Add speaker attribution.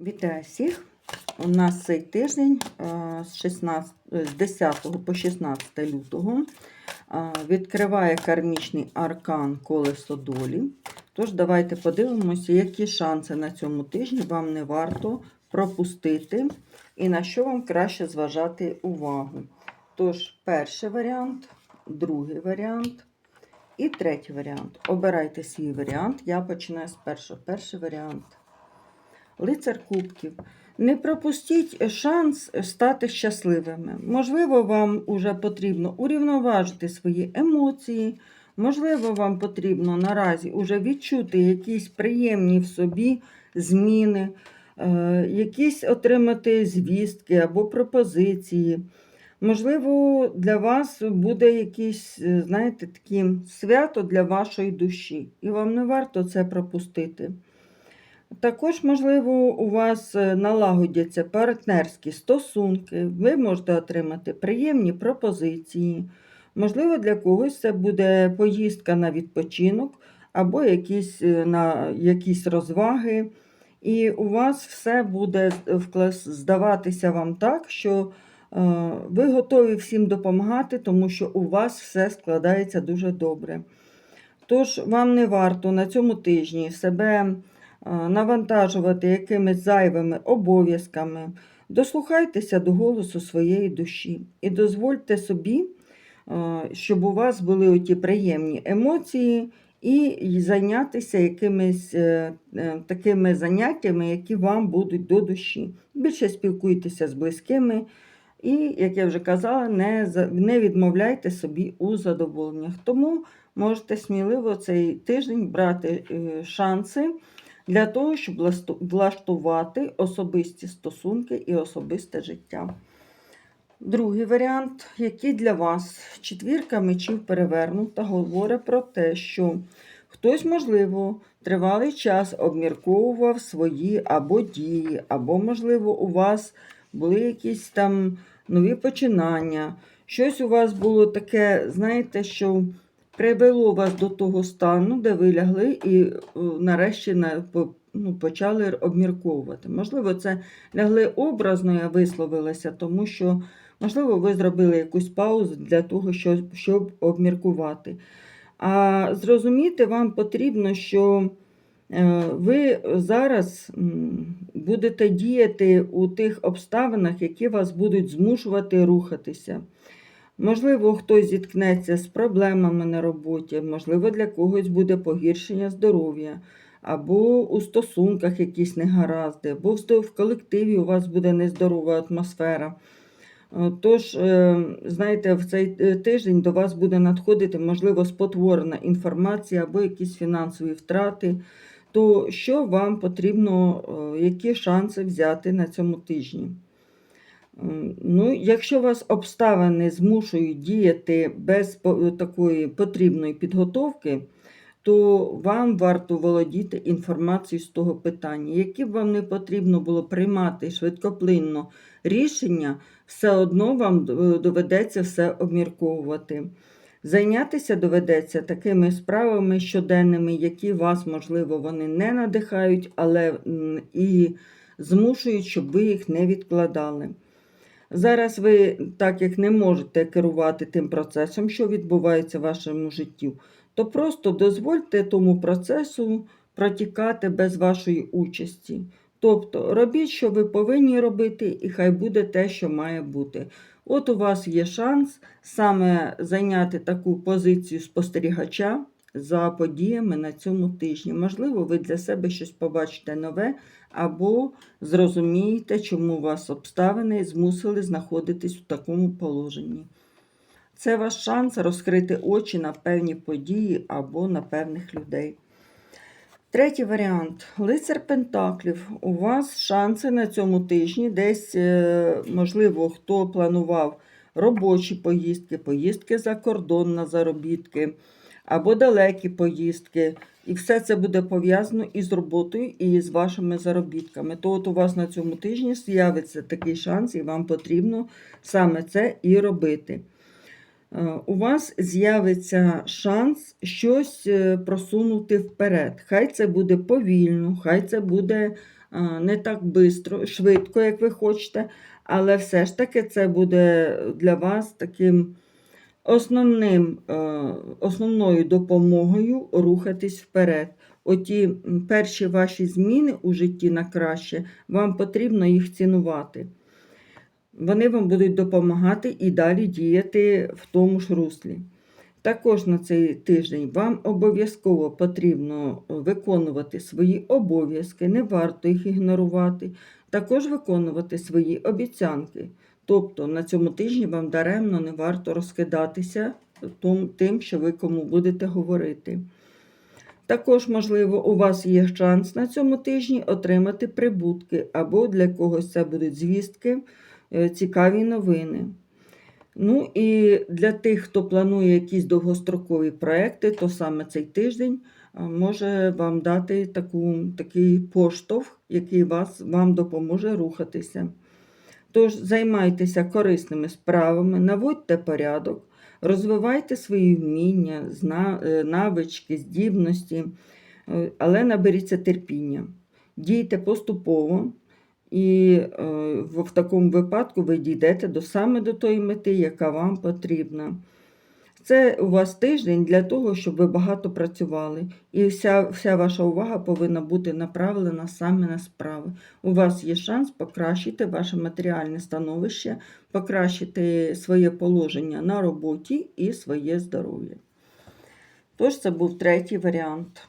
Speaker 1: Вітаю всіх! У нас цей тиждень е, з 16, е, з 10 по 16 лютого е, відкриває кармічний аркан колесо долі. Тож, давайте подивимося, які шанси на цьому тижні вам не варто пропустити і на що вам краще зважати увагу. Тож, перший варіант, другий варіант і третій варіант. Обирайте свій варіант. Я починаю з першого. Перший варіант. Лицар Кубків. Не пропустіть шанс стати щасливими. Можливо, вам уже потрібно урівноважити свої емоції. Можливо, вам потрібно наразі уже відчути якісь приємні в собі зміни, е, якісь отримати звістки або пропозиції. Можливо, для вас буде якесь, е, знаєте, таке свято для вашої душі, і вам не варто це пропустити. Також, можливо, у вас е, налагодяться партнерські стосунки, ви можете отримати приємні пропозиції. Можливо, для когось це буде поїздка на відпочинок або якісь, е, на якісь розваги. І у вас все буде здаватися вам так, що е, ви готові всім допомагати, тому що у вас все складається дуже добре. Тож вам не варто на цьому тижні себе е, навантажувати якимись зайвими обов'язками. Дослухайтеся до голосу своєї душі і дозвольте собі, е, щоб у вас були оті приємні емоції, і зайнятися якимись е, е, такими заняттями, які вам будуть до душі. Більше спілкуйтеся з близькими. І, як я вже казала, не, не відмовляйте собі у задоволеннях. Тому можете сміливо цей тиждень брати е, шанси для того, щоб влаштувати особисті стосунки і особисте життя. Другий варіант, який для вас четвірка мечів перевернута, говорить про те, що хтось, можливо, тривалий час обмірковував свої або дії, або, можливо, у вас були якісь там нові починання. Щось у вас було таке, знаєте, що привело вас до того стану, де ви лягли і е, нарешті ну, почали обмірковувати. Можливо, це лягли образно, я висловилася, тому що, можливо, ви зробили якусь паузу для того, щоб, щоб обміркувати. А зрозуміти вам потрібно, що е, ви зараз будете діяти у тих обставинах, які вас будуть змушувати рухатися. Можливо, хтось зіткнеться з проблемами на роботі, можливо, для когось буде погіршення здоров'я, або у стосунках якісь негаразди, або в колективі у вас буде нездорова атмосфера. Е, Тож, е, знаєте, в цей е, тиждень до вас буде надходити, можливо, спотворена інформація або якісь фінансові втрати. То що вам потрібно, які шанси взяти на цьому тижні? Ну, якщо вас обставини змушують діяти без такої потрібної підготовки, то вам варто володіти інформацією з того питання. Які б вам не потрібно було приймати швидкоплинно рішення, все одно вам е, доведеться все обмірковувати. Зайнятися доведеться такими справами щоденними, які вас, можливо, вони не надихають, але і змушують, щоб ви їх не відкладали. Зараз ви, так як не можете керувати тим процесом, що відбувається в вашому житті, то просто дозвольте тому процесу протікати без вашої участі. Тобто робіть, що ви повинні робити, і хай буде те, що має бути. От у вас є шанс саме зайняти таку позицію спостерігача за подіями на цьому тижні. Можливо, ви для себе щось побачите нове, або зрозумієте, чому вас обставини змусили знаходитись у такому положенні. Це ваш шанс розкрити очі на певні події або на певних людей. Третій варіант. Лицар Пентаклів. У вас шанси на цьому тижні. Десь, е, можливо, хто планував робочі поїздки, поїздки за кордон на заробітки або далекі поїздки. І все це буде пов'язано із роботою і з вашими заробітками. То от у вас на цьому тижні з'явиться такий шанс, і вам потрібно саме це і робити. Е, У вас з'явиться шанс щось е, просунути вперед. Хай це буде повільно, хай це буде е, не так бистро, швидко, як ви хочете, але все ж таки це буде для вас таким основним, е, основною допомогою рухатись вперед. Оті перші ваші зміни у житті на краще, вам потрібно їх цінувати. Вони вам будуть допомагати і далі діяти в тому ж руслі. Також на цей тиждень вам обов'язково потрібно виконувати свої обов'язки, не варто їх ігнорувати, також виконувати свої обіцянки. Тобто на цьому тижні вам даремно не варто розкидатися тим, що ви кому будете говорити. Також, можливо, у вас є шанс на цьому тижні отримати прибутки, або для когось це будуть звістки, е, цікаві новини. Ну і для тих, хто планує якісь довгострокові проекти, то саме цей тиждень може вам дати таку, такий поштовх, який вас, вам допоможе рухатися. Тож займайтеся корисними справами, наводьте порядок, розвивайте свої вміння, е, навички, здібності, е, але наберіться терпіння. Дійте поступово, і е, в, такому випадку ви дійдете до саме до тої мети, яка вам потрібна. Це у вас тиждень для того, щоб ви багато працювали, і вся, вся ваша увага повинна бути направлена саме на справи. У вас є шанс покращити ваше матеріальне становище, покращити своє положення на роботі і своє здоров'я. Тож це був третій варіант.